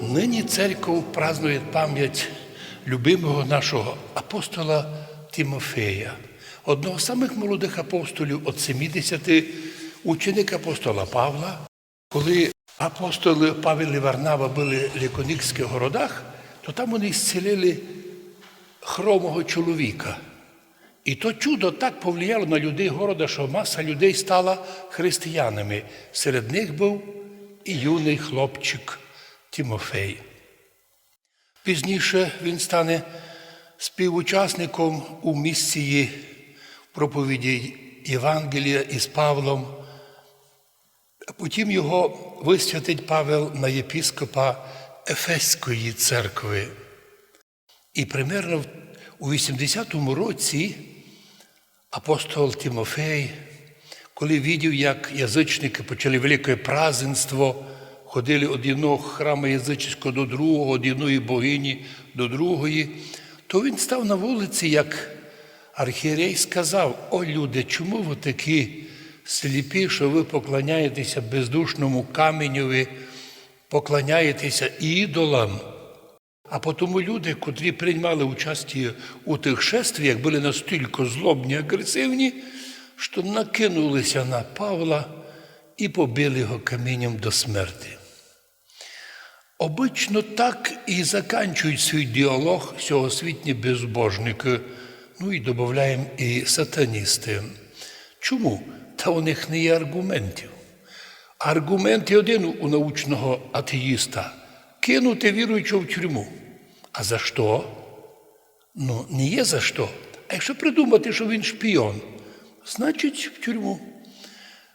Нині церков празднує пам'ять любимого нашого апостола Тимофея, одного з самих молодих апостолів від 70 ученик апостола Павла. Коли апостоли Павел і Варнава були в Ліконікських городах, то там вони зцілили хромого чоловіка. І то чудо так повлияло на людей города, що маса людей стала християнами. Серед них був і юний хлопчик Тимофей. Пізніше він стане співучасником у місії проповіді Євангелія із Павлом. А Потім його висвятить Павел на єпіскопа Ефеської церкви. І примерно у 80-му році апостол Тимофей, коли видів, як язичники почали велике празднество, ходили від одного храму язичського до другого, від одної богині до другої, то він став на вулиці, як архієрей сказав: О, люди, чому ви такі сліпі, що ви поклоняєтеся бездушному каменю, поклоняєтеся ідолам? А тому люди, котрі приймали участь у тих шествіях, були настільки злобні, агресивні, що накинулися на Павла і побили його камінням до смерти. Обично так і заканчують свій діалог сьогосвітні безбожники, ну і додаємо і сатаністи. Чому? Та у них не є аргументів. Аргумент є один у научного атеїста кинути віруючого в тюрму. А за що? Ну, не є за що. А якщо придумати, що він шпіон, значить в тюрму.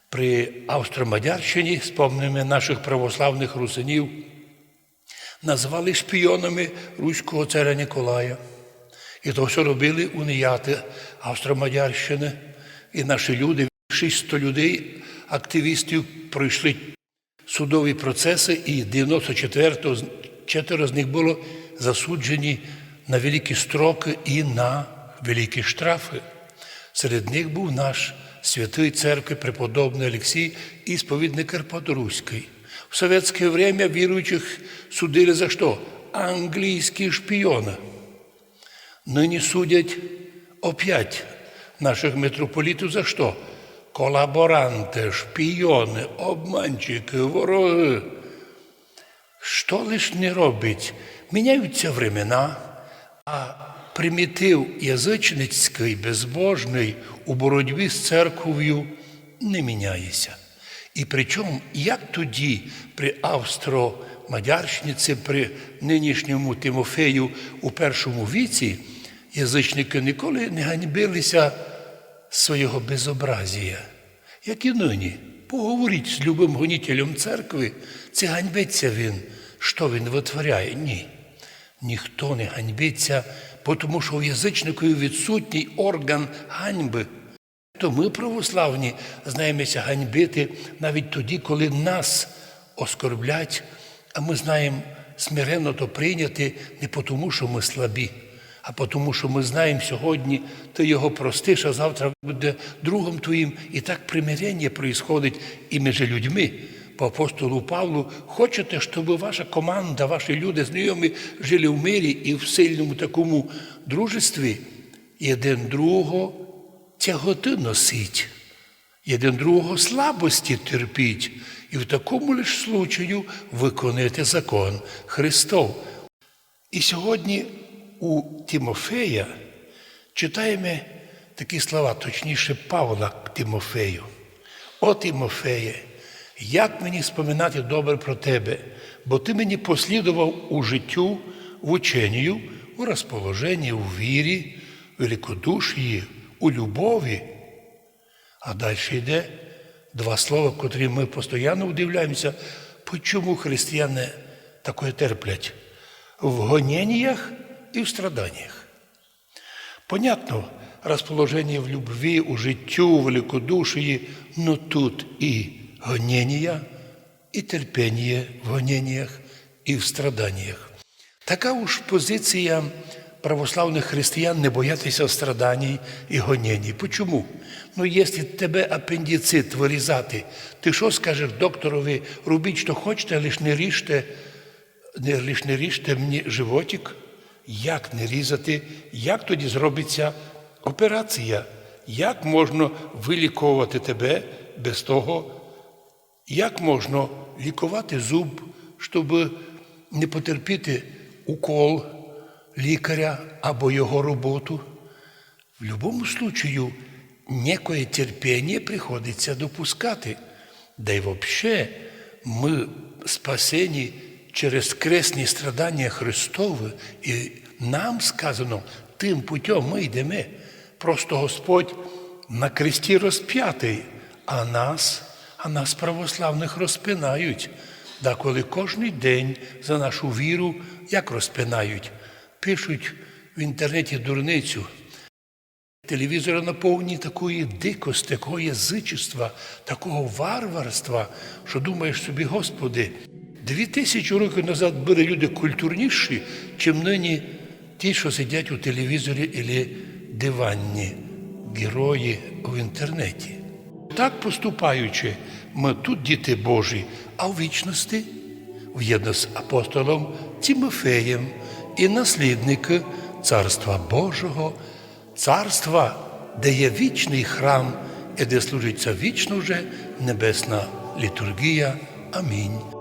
При Австро-Мадярщині, спомнимо наших православних русинів, назвали шпіонами руського царя Ніколая. І то все робили уніяти Австро-Мадярщини. І наші люди, 600 людей, активістів, пройшли судові процеси, і 94-го четверо з них було засуджені на великі строки і на великі штрафи. Серед них був наш святий церкви преподобний Олексій і сповідник Карпаторуський. В советское время віруючих судили за що? Англійські шпіони. Нині судять опять наших митрополітів за що? Колаборанти, шпіони, обманщики, вороги. Що лиш не робить? Міняються времена, а примітив язичницький, безбожний у боротьбі з церков'ю не міняється. І причому, як тоді при Австро-Мадярщиці, при нинішньому Тимофею у першому віці, язичники ніколи не ганьбилися свого безобразія, як і нині. Поговоріть з любим гонітелем церкви, це ганьбиться він. Що він витворяє? Ні. Ніхто не ганьбиться, тому що у язичникові відсутній орган ганьби. То ми, православні, знаємося ганьбити навіть тоді, коли нас оскорблять, а ми знаємо смиренно то прийняти не тому, що ми слабі, а тому, що ми знаємо сьогодні, ти його простиш, а завтра буде другом твоїм. І так примирення проїсходить і між людьми. По апостолу Павлу, хочете, щоб ваша команда, ваші люди, знайомі жили в мирі і в сильному такому дружестві, і один другого тяготи носить, і один другого слабості терпіть, і в такому лиш случаю виконуєте закон Христов. І сьогодні у Тимофея читаємо такі слова, точніше, Павла к Тимофею. О Тимофеє, як мені споминати добре про тебе, бо ти мені послідував у життю, в ученню, у розположенні, у вірі, великодушії, у любові. А далі йде два слова, котрі ми постійно удивляємося, чому християни таке терплять в гоненнях і в страданнях. Понятно, расположение в любви, у життю, в великодушии, но тут и гонения, и терпение в гонениях, і в страданнях. Така уж позиція православних християн не боятися страданій і гонень. Почому? Ну, якщо тебе апендицит вирізати, ти що скажеш докторові, робіть, що хочете, лише не ріжте не лиш не ріжте мені животик, як не різати, як тоді зробиться операція, як можна виліковувати тебе без того, як можна лікувати зуб, щоб не потерпіти укол лікаря або його роботу. В будь-якому случаю некое терпіння приходиться допускати. Да й взагалі ми спасені через кресні страдання Христові, і нам сказано, тим путем ми йдемо. Просто Господь на кресті розп'ятий, а нас, а нас православних розпинають. Да коли кожен день за нашу віру як розпинають, пишуть в інтернеті дурницю. Телевізора наповні такої дикості, такого язичества, такого варварства, що думаєш собі, Господи, дві тисячі років назад були люди культурніші, чим нині ті, що сидять у телевізорі або диванні, герої в інтернеті. Так поступаючи, ми тут діти Божі, а в вічності в'єдно з апостолом Тимофеєм і наслідники Царства Божого, царства, де є вічний храм і де служиться вічно вже небесна літургія. Амінь.